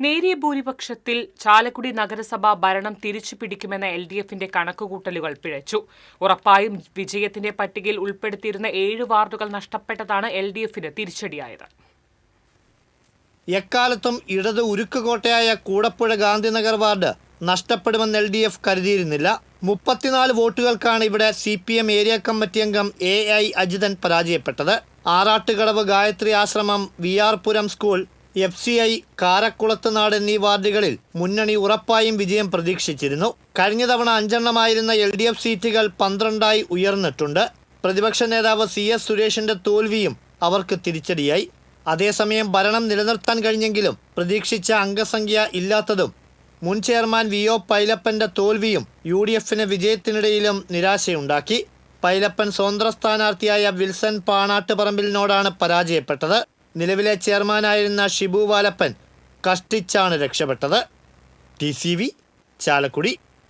നേരിയ ഭൂരിപക്ഷത്തിൽ ചാലക്കുടി നഗരസഭ ഭരണം തിരിച്ചു പിടിക്കുമെന്ന എൽ ഡി എഫിന്റെ കണക്കുകൂട്ടലുകൾ പിഴച്ചു. ഉറപ്പായും വിജയത്തിന്റെ പട്ടികയിൽ ഉൾപ്പെടുത്തിയിരുന്ന ഏഴ് വാർഡുകൾ നഷ്ടപ്പെട്ടതാണ് എൽ ഡി എഫിന് തിരിച്ചടിയായത്. എക്കാലത്തും ഇടത് ഉരുക്കുകോട്ടയായ കൂടപ്പുഴ ഗാന്ധിനഗർ വാർഡ് നഷ്ടപ്പെടുമെന്ന് എൽ ഡി എഫ് കരുതിയിരുന്നില്ല. മുപ്പത്തിനാല് വോട്ടുകൾക്കാണ് ഇവിടെ C P M area committee അംഗം എ ഐ അജിതൻ പരാജയപ്പെട്ടത്. Arattukadavu Gayathri Ashramam V R Puram school F C I Karakkulathunadu എന്നീ വാർഡുകളിൽ മുന്നണി ഉറപ്പായും വിജയം പ്രതീക്ഷിച്ചിരുന്നു. കഴിഞ്ഞ തവണ അഞ്ചെണ്ണമായിരുന്ന എൽ ഡി എഫ് സീറ്റുകൾ പന്ത്രണ്ടായി ഉയർന്നിട്ടുണ്ട്. പ്രതിപക്ഷ നേതാവ് സി എസ് സുരേഷിന്റെ തോൽവിയും അവർക്ക് തിരിച്ചടിയായി. അതേസമയം ഭരണം നിലനിർത്താൻ കഴിഞ്ഞെങ്കിലും പ്രതീക്ഷിച്ച അംഗസംഖ്യ ഇല്ലാത്തതും മുൻ ചെയർമാൻ വി ഒ പൈലപ്പന്റെ തോൽവിയും യു ഡി എഫിന് വിജയത്തിനിടയിലും നിരാശയുണ്ടാക്കി. പൈലപ്പൻ സ്വതന്ത്ര സ്ഥാനാർത്ഥിയായ വിൽസൺ പാണാട്ടുപറമ്പിലിനോടാണ് പരാജയപ്പെട്ടത്. നിലവിലെ ചെയർമാനായിരുന്ന ഷിബു വാലപ്പൻ കഷ്ടിച്ചാണ് രക്ഷപ്പെട്ടത്. T C V Chalakudy.